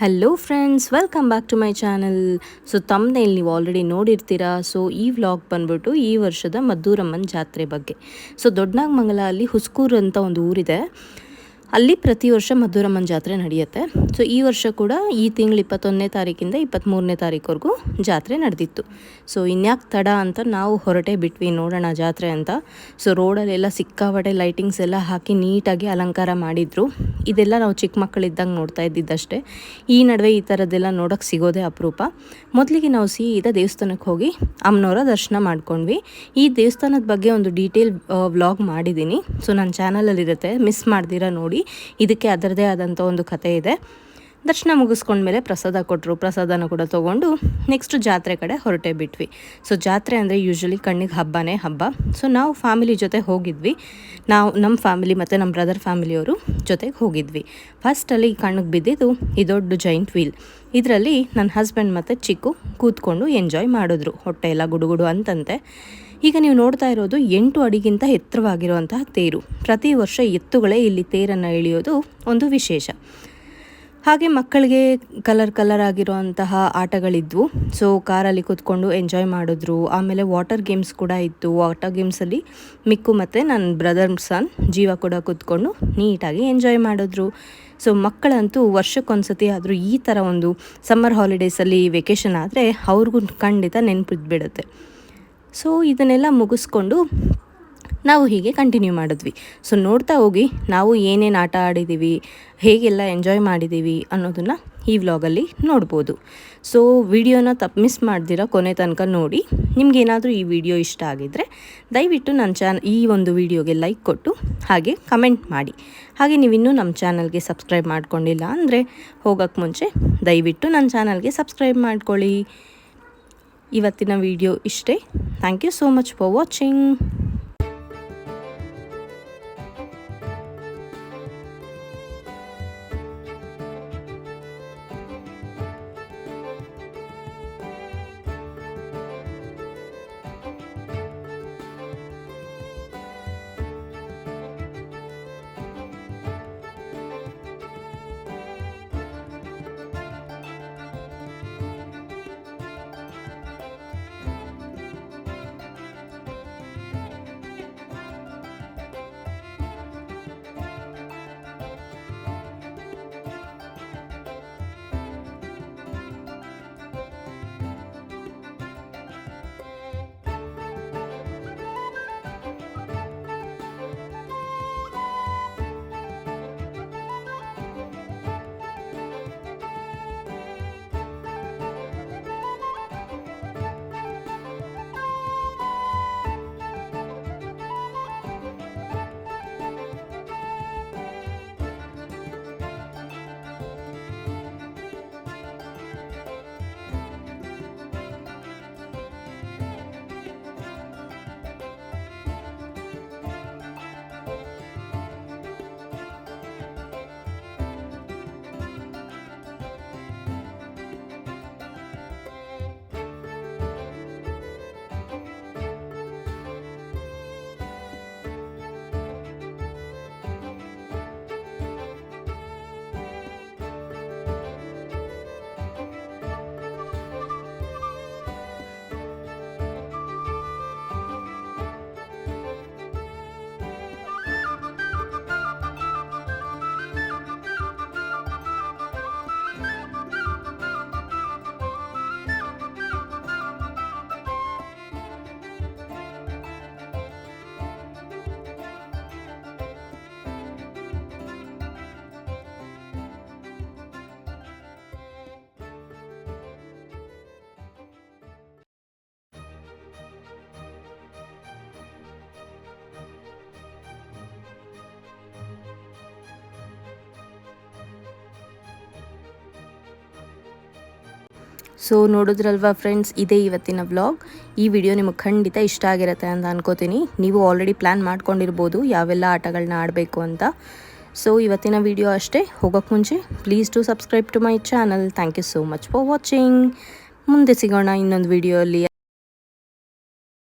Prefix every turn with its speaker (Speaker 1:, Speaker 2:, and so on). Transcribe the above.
Speaker 1: Hello friends welcome back to my channel so ತಮ್ಮನೇಲಿ ನೀವು already ನೋಡಿರ್ತೀರಾ? So ಈ vlog ಬಂದ್ಬಿಟ್ಟು ಈ ವರ್ಷದ ಮದ್ದೂರಮ್ಮನ ಜಾತ್ರೆ ಬಗ್ಗೆ. ಸೊ ದೊಡ್ಡನಾಗಮಂಗಲ ಅಲ್ಲಿ ಹುಸ್ಕೂರು ಅಂತ ಒಂದು ಊರಿದೆ. ಅಲ್ಲಿ ಪ್ರತಿ ವರ್ಷ ಮಧುರಮ್ಮನ ಜಾತ್ರೆ ನಡೆಯುತ್ತೆ. ಸೊ ಈ ವರ್ಷ ಕೂಡ ಈ ತಿಂಗಳು ಇಪ್ಪತ್ತೊಂದನೇ ತಾರೀಕಿಂದ ಇಪ್ಪತ್ತ್ಮೂರನೇ ತಾರೀಕುವರೆಗೂ ಜಾತ್ರೆ ನಡೆದಿತ್ತು. ಸೊ ಇನ್ಯಾಕೆ ತಡ ಅಂತ ನಾವು ಹೊರಟೆ ಬಿಟ್ವಿ, ನೋಡೋಣ ಜಾತ್ರೆ ಅಂತ. ಸೊ ರೋಡಲ್ಲೆಲ್ಲ ಸಿಕ್ಕಾಪಟ್ಟೆ ಲೈಟಿಂಗ್ಸ್ ಎಲ್ಲ ಹಾಕಿ ನೀಟಾಗಿ ಅಲಂಕಾರ ಮಾಡಿದರು. ಇದೆಲ್ಲ ನಾವು ಚಿಕ್ಕ ಮಕ್ಕಳಿದ್ದಂಗೆ ನೋಡ್ತಾ ಇದ್ದಿದ್ದಷ್ಟೇ. ಈ ನಡುವೆ ಈ ಥರದ್ದೆಲ್ಲ ನೋಡೋಕ್ಕೆ ಸಿಗೋದೇ ಅಪರೂಪ. ಮೊದಲಿಗೆ ನಾವು ಸೀದಾ ದೇವಸ್ಥಾನಕ್ಕೆ ಹೋಗಿ ಅಮ್ಮನವರ ದರ್ಶನ ಮಾಡ್ಕೊಂಡ್ವಿ. ಈ ದೇವಸ್ಥಾನದ ಬಗ್ಗೆ ಒಂದು ಡೀಟೇಲ್ ವ್ಲಾಗ್ ಮಾಡಿದ್ದೀನಿ ಸೊ ನನ್ನ ಚಾನಲಲ್ಲಿರುತ್ತೆ ಮಿಸ್ ಮಾಡ್ದಿರ ನೋಡಿ. ಇದಕ್ಕೆ ಅದರದೇ ಆದಂಥ ಒಂದು ಕತೆ ಇದೆ. ದರ್ಶನ ಮುಗಿಸ್ಕೊಂಡ್ಮೇಲೆ ಪ್ರಸಾದ ಕೊಟ್ಟರು ಪ್ರಸಾದನ ಕೂಡ ತೊಗೊಂಡು ನೆಕ್ಸ್ಟ್ ಜಾತ್ರೆ ಕಡೆ ಹೊರಟೆ ಬಿಟ್ವಿ. ಸೊ ಜಾತ್ರೆ ಅಂದರೆ ಯೂಶ್ವಲಿ ಕಣ್ಣಿಗೆ ಹಬ್ಬನೇ ಹಬ್ಬ. ಸೊ ನಾವು ಫ್ಯಾಮಿಲಿ ಜೊತೆ ಹೋಗಿದ್ವಿ. ನಾವು ನಮ್ಮ ಫ್ಯಾಮಿಲಿ ಮತ್ತು ನಮ್ಮ ಬ್ರದರ್ ಫ್ಯಾಮಿಲಿಯವರು ಜೊತೆಗೆ ಹೋಗಿದ್ವಿ. ಫಸ್ಟಲ್ಲಿ ಕಣ್ಣಿಗೆ ಬಿದ್ದಿದ್ದು ದೊಡ್ಡ ಜೈಂಟ್ ವೀಲ್ ಇದರಲ್ಲಿ ನನ್ನ ಹಸ್ಬೆಂಡ್ ಮತ್ತು ಚಿಕ್ಕು ಕೂತ್ಕೊಂಡು ಎಂಜಾಯ್ ಮಾಡಿದ್ರು. ಹೊಟ್ಟೆ ಎಲ್ಲ ಗುಡುಗುಡು ಅಂತಂತೆ. ಈಗ ನೀವು ನೋಡ್ತಾ ಇರೋದು ಎಂಟು ಅಡಿಗಿಂತ ಎತ್ತರವಾಗಿರುವಂತಹ ತೇರು. ಪ್ರತಿ ವರ್ಷ ಎತ್ತುಗಳೇ ಇಲ್ಲಿ ತೇರನ್ನು ಎಳೆಯೋದು ಒಂದು ವಿಶೇಷ. ಹಾಗೆ ಮಕ್ಕಳಿಗೆ ಕಲರ್ ಕಲರ್ ಆಗಿರುವಂತಹ ಆಟಗಳಿದ್ವು. ಸೊ, ಕಾರಲ್ಲಿ ಕೂತ್ಕೊಂಡು ಎಂಜಾಯ್ ಮಾಡಿದ್ರು. ಆಮೇಲೆ ವಾಟರ್ ಗೇಮ್ಸ್ ಕೂಡ ಇತ್ತು. ವಾಟರ್ ಗೇಮ್ಸಲ್ಲಿ ಮಿಕ್ಕು ಮತ್ತು ನನ್ನ ಬ್ರದರ್ ಸನ್ ಜೀವ ಕೂಡ ಕೂತ್ಕೊಂಡು ನೀಟಾಗಿ ಎಂಜಾಯ್ ಮಾಡಿದ್ರು. ಸೊ, ಮಕ್ಕಳಂತೂ ವರ್ಷಕ್ಕೊಂದ್ಸತಿ ಆದರೂ ಈ ಥರ ಒಂದು ಸಮ್ಮರ್ ಹಾಲಿಡೇಸಲ್ಲಿ ವೆಕೇಷನ್ ಆದರೆ ಅವ್ರಿಗೂ ಖಂಡಿತ ನೆನಪಿದ್ಬಿಡುತ್ತೆ. ಸೊ ಇದನ್ನೆಲ್ಲ ಮುಗಿಸ್ಕೊಂಡು ನಾವು ಹೀಗೆ ಕಂಟಿನ್ಯೂ ಮಾಡಿದ್ವಿ. ಸೊ ನೋಡ್ತಾ ಹೋಗಿ ನಾವು ಏನೇನು ಆಟ ಆಡಿದ್ದೀವಿ ಹೇಗೆಲ್ಲ ಎಂಜಾಯ್ ಮಾಡಿದ್ದೀವಿ ಅನ್ನೋದನ್ನು ಈ ವ್ಲಾಗಲ್ಲಿ ನೋಡ್ಬೋದು. ಸೊ ವಿಡಿಯೋನ ತಪ್ಪು ಮಿಸ್ ಮಾಡ್ದಿರ ಕೊನೆ ತನಕ ನೋಡಿ ನಿಮಗೇನಾದರೂ ಈ ವಿಡಿಯೋ ಇಷ್ಟ ಆಗಿದ್ದರೆ ದಯವಿಟ್ಟು ನನ್ನ ಚಾನ್ ಈ ಒಂದು ವಿಡಿಯೋಗೆ ಲೈಕ್ ಕೊಟ್ಟು ಹಾಗೆ ಕಮೆಂಟ್ ಮಾಡಿ. ಹಾಗೆ ನೀವಿನ್ನೂ ನಮ್ಮ ಚಾನಲ್ಗೆ ಸಬ್ಸ್ಕ್ರೈಬ್ ಮಾಡ್ಕೊಂಡಿಲ್ಲ ಅಂದರೆ ಹೋಗೋಕ್ಕೆ ಮುಂಚೆ ದಯವಿಟ್ಟು ನನ್ನ ಚಾನಲ್ಗೆ ಸಬ್ಸ್ಕ್ರೈಬ್ ಮಾಡ್ಕೊಳ್ಳಿ. ಇವತ್ತಿನ ವಿಡಿಯೋ ಇಷ್ಟೇ. Thank you so much for watching so ನೋಡಿದ್ರಲ್ವಾ ಫ್ರೆಂಡ್ಸ್ ಇದೇ ಇವತ್ತಿನ ವ್ಲಾಗ್ ಈ ವಿಡಿಯೋ ನಿಮಗೆ ಖಂಡಿತ ಇಷ್ಟ ಆಗಿರುತ್ತೆ ಅಂತ ಅನ್ಕೋತೀನಿ. ನೀವು ಆಲ್ರೆಡಿ ಪ್ಲ್ಯಾನ್ ಮಾಡ್ಕೊಂಡಿರ್ಬೋದು ಯಾವೆಲ್ಲ ಆಟಗಳನ್ನ ಆಡಬೇಕು ಅಂತ. ಸೊ ಇವತ್ತಿನ ವಿಡಿಯೋ ಅಷ್ಟೇ. ಹೋಗೋಕ್ಕೆ ಮುಂಚೆ please to subscribe to my channel thank you so much for watching ಮುಂದೆ ಸಿಗೋಣ ಇನ್ನೊಂದು ವಿಡಿಯೋ ಅಲ್ಲಿ.